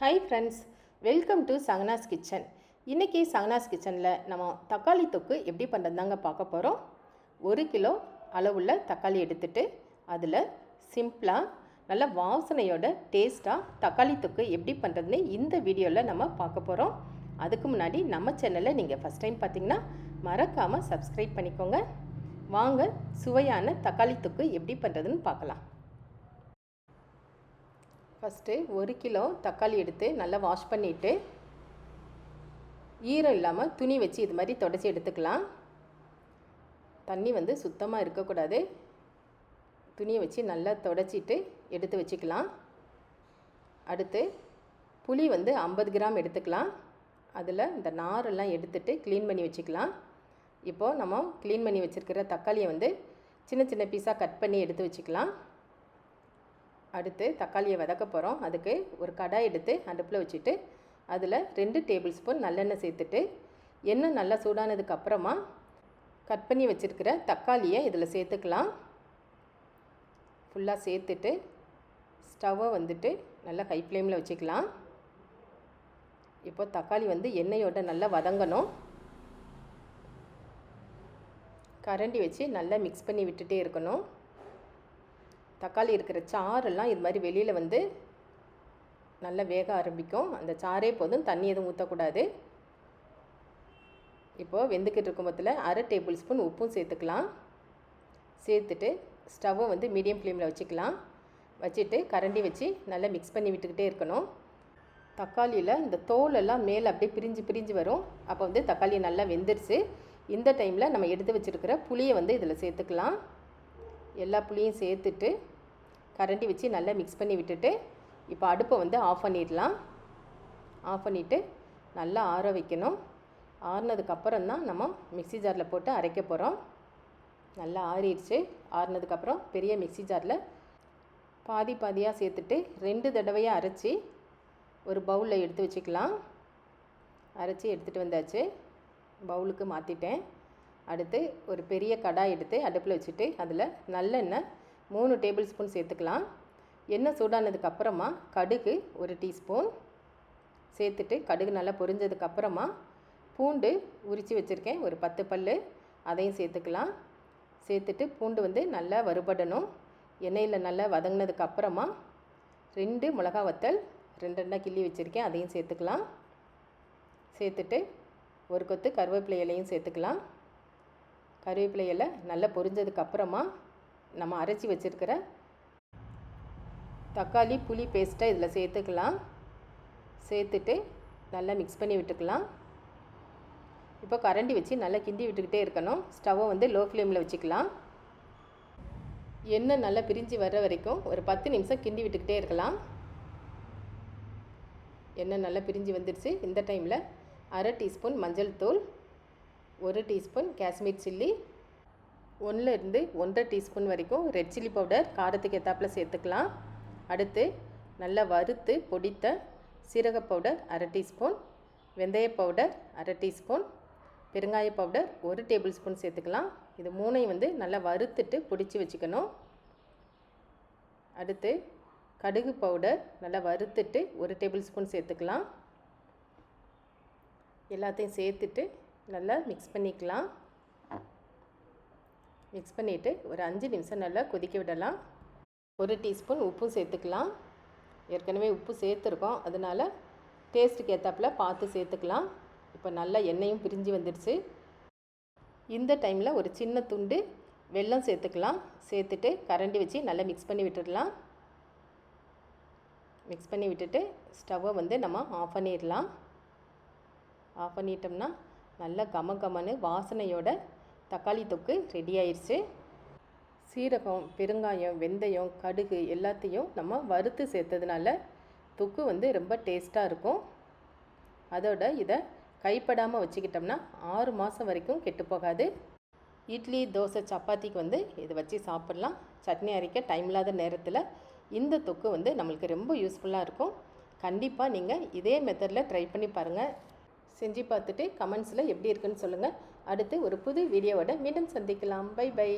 Hi friends welcome to Sangana's kitchen இன்றைக்கி சங்கனாஸ் கிச்சனில் நம்ம தக்காளி தொக்கு எப்படி பண்ணுறதாங்க பார்க்க போகிறோம் ஒரு கிலோ அளவுள்ள தக்காளி எடுத்துகிட்டு அதில் சிம்பிளாக நல்ல வாசனையோட டேஸ்ட்டாக தக்காளி தொக்கு எப்படி பண்ணுறதுன்னு இந்த வீடியோவில் நம்ம பார்க்க போகிறோம் அதுக்கு முன்னாடி நம்ம சேனலில் நீங்கள் ஃபஸ்ட் டைம் பார்த்தீங்கன்னா மறக்காமல் சப்ஸ்கிரைப் பண்ணிக்கோங்க. வாங்க சுவையான தக்காளி தொக்கு எப்படி பண்ணுறதுன்னு பார்க்கலாம். ஃபஸ்ட்டு ஒரு கிலோ தக்காளி எடுத்து நல்லா வாஷ் பண்ணிவிட்டு ஈரம் இல்லாமல் துணி வச்சு இது மாதிரி தொடச்சி எடுத்துக்கலாம். தண்ணி வந்து சுத்தமாக இருக்கக்கூடாது. துணியை வச்சு நல்லா தொடச்சிட்டு எடுத்து வச்சுக்கலாம். அடுத்து புளி வந்து ஐம்பது கிராம் எடுத்துக்கலாம். அதில் இந்த நாரெல்லாம் எடுத்துட்டு க்ளீன் பண்ணி வச்சுக்கலாம். இப்போது நம்ம க்ளீன் பண்ணி வச்சுருக்கிற தக்காளியை வந்து சின்ன சின்ன பீஸாக கட் பண்ணி எடுத்து வச்சுக்கலாம். அடுத்து தக்காளியை வதக்க போகிறோம் அதுக்கு ஒரு கடாய் எடுத்து அடுப்பில் வச்சுட்டு அதில் ரெண்டு டேபிள் ஸ்பூன் நல்லெண்ணெய் சேர்த்துட்டு எண்ணெய் நல்லா சூடானதுக்கு அப்புறமா கட் பண்ணி வச்சுருக்கிற தக்காளியை இதில் சேர்த்துக்கலாம். ஃபுல்லாக சேர்த்துட்டு ஸ்டவ்வை வந்துட்டு நல்லா ஹை ஃப்ளேமில் வச்சுக்கலாம். இப்போ தக்காளி வந்து எண்ணெயோட நல்லா வதங்கணும். கரண்டி வச்சு நல்லா மிக்ஸ் பண்ணி விட்டுட்டே இருக்கணும். தக்காளி இருக்கிற சாறெல்லாம் இது மாதிரி வெளியில் வந்து நல்லா வேக ஆரம்பிக்கும். அந்த சாரே போதும். தண்ணி எதுவும் ஊற்றக்கூடாது இப்போது வெந்துக்கிட்டு இருக்கும் போதில் அரை டேபிள் ஸ்பூன் உப்பும் சேர்த்துக்கலாம். சேர்த்துட்டு ஸ்டவ்வை வந்து மீடியம் ஃப்ளேமில் வச்சுக்கலாம். வச்சுட்டு கரண்டி வச்சு நல்லா மிக்ஸ் பண்ணி விட்டுக்கிட்டே இருக்கணும். தக்காளியில் இந்த தோலெல்லாம் மேலே அப்படியே பிரிஞ்சு பிரிஞ்சு வரும். அப்போ வந்து தக்காளி நல்லா வெந்துருச்சு. இந்த டைமில் நம்ம எடுத்து வச்சுருக்கிற புளியை வந்து இதில் சேர்த்துக்கலாம். எல்லா புளியும் சேர்த்துட்டு கரண்டி வச்சு நல்லா மிக்ஸ் பண்ணி விட்டுட்டு இப்போ அடுப்பை வந்து ஆஃப் பண்ணிடலாம். ஆஃப் பண்ணிவிட்டு நல்லா ஆற வைக்கணும். ஆறினதுக்கப்புறம் தான் நம்ம மிக்சி ஜாரில் போட்டு அரைக்க போகிறோம் நல்லா ஆறிடுச்சு. ஆறுனதுக்கப்புறம் பெரிய மிக்சி ஜாரில் பாதி பாதியாக சேர்த்துட்டு ரெண்டு தடவையாக அரைச்சி ஒரு பவுலில் எடுத்து வச்சுக்கலாம். அரைச்சி எடுத்துகிட்டு வந்தாச்சு. பவுலுக்கு மாற்றிட்டேன் அடுத்து ஒரு பெரிய கடாய் எடுத்து அடுப்பில் வச்சுட்டு அதில் நல்லெண்ணெய் மூணு டேபிள் ஸ்பூன் சேர்த்துக்கலாம். எண்ணெய் சூடானதுக்கு அப்புறமா கடுகு ஒரு டீஸ்பூன் சேர்த்துட்டு கடுகு நல்லா பொரிஞ்சதுக்கப்புறமா பூண்டு உரித்து வச்சுருக்கேன். ஒரு பத்து பல் அதையும் சேர்த்துக்கலாம். சேர்த்துட்டு பூண்டு வந்து நல்லா வறுபடணும். எண்ணெயில் நல்லா வதங்கினதுக்கு அப்புறமா ரெண்டு மிளகா வத்தல் ரெண்டு ரெண்டாக கிள்ளி வச்சுருக்கேன். அதையும் சேர்த்துக்கலாம். சேர்த்துட்டு ஒரு கொத்து கருவேப்பிலை இலையும் சேர்த்துக்கலாம். கருவேப்பிலை இலை நல்லா பொரிஞ்சதுக்கு அப்புறமா நம்ம அரைச்சி வச்சுருக்கிற தக்காளி புளி பேஸ்ட்டை இதில் சேர்த்துக்கலாம். சேர்த்துட்டு நல்லா மிக்ஸ் பண்ணி விட்டுக்கலாம். இப்போ கரண்டி வச்சு நல்லா கிண்டி விட்டுக்கிட்டே இருக்கணும். ஸ்டவ்வை வந்து லோ ஃப்ளேமில் வச்சுக்கலாம். எண்ணெய் நல்லா பிரிஞ்சு வர்ற வரைக்கும் ஒரு பத்து நிமிஷம் கிண்டி விட்டுக்கிட்டே இருக்கலாம். எண்ணெய் நல்லா பிரிஞ்சு வந்துடுச்சு இந்த டைமில் அரை டீஸ்பூன் மஞ்சள் தூள் ஒரு டீஸ்பூன் காஷ்மீர் சில்லி ஒன்றுலேருந்து ஒன்றரை டீஸ்பூன் வரைக்கும் ரெட் சில்லி பவுடர் காரத்துக்கு ஏற்றாப்பில் சேர்த்துக்கலாம். அடுத்து நல்லா வறுத்து பொடித்த சீரக பவுடர் அரை டீஸ்பூன் வெந்தய பவுடர் அரை டீஸ்பூன் பெருங்காய பவுடர் ஒரு டேபிள் ஸ்பூன் சேர்த்துக்கலாம். இது மூணையும் வந்து நல்லா வறுத்துட்டு பிடிச்சி வச்சுக்கணும். அடுத்து கடுகு பவுடர் நல்லா வறுத்துட்டு ஒரு டேபிள் ஸ்பூன் சேர்த்துக்கலாம். எல்லாத்தையும் சேர்த்துட்டு நல்லா மிக்ஸ் பண்ணிக்கலாம். மிக்ஸ் பண்ணிவிட்டு ஒரு அஞ்சு நிமிஷம் நல்லா கொதிக்க விடலாம். ஒரு டீஸ்பூன் உப்பும் சேர்த்துக்கலாம். ஏற்கனவே உப்பு சேர்த்துருக்கோம். அதனால் டேஸ்ட்டுக்கு ஏற்றாப்பில் பார்த்து சேர்த்துக்கலாம். இப்போ நல்லா எண்ணெயும் பிரிஞ்சு வந்துடுச்சு இந்த டைமில் ஒரு சின்ன துண்டு வெல்லம் சேர்த்துக்கலாம். சேர்த்துட்டு கரண்டி வச்சு நல்லா மிக்ஸ் பண்ணி விட்டுடலாம். மிக்ஸ் பண்ணி விட்டுட்டு ஸ்டவ்வை வந்து நம்ம ஆஃப் பண்ணிடலாம். ஆஃப் பண்ணிட்டோம்னா நல்லா கம கமன்னு வாசனையோட தக்காளி தொக்கு ரெடி ஆயிடுச்சு சீரகம் பெருங்காயம் வெந்தயம் கடுகு எல்லாத்தையும் நம்ம வறுத்து சேர்த்ததுனால தொக்கு வந்து ரொம்ப டேஸ்ட்டாக இருக்கும். அதோட இதை கைப்படாமல் வச்சுக்கிட்டோம்னா ஆறு மாதம் வரைக்கும் கெட்டு போகாது. இட்லி தோசை சப்பாத்திக்கு வந்து இதை வச்சு சாப்பிட்லாம். சட்னி அரைக்க டைம் இல்லாத நேரத்தில் இந்த தொக்கு வந்து நம்மளுக்கு ரொம்ப யூஸ்ஃபுல்லாக இருக்கும். கண்டிப்பாக நீங்கள் இதே மெத்தடில் ட்ரை பண்ணி பாருங்கள் செஞ்சு பார்த்துட்டு கமெண்ட்ஸில் எப்படி இருக்குன்னு சொல்லுங்கள் அடுத்து ஒரு புது வீடியோவோட மீண்டும் சந்திக்கலாம். By by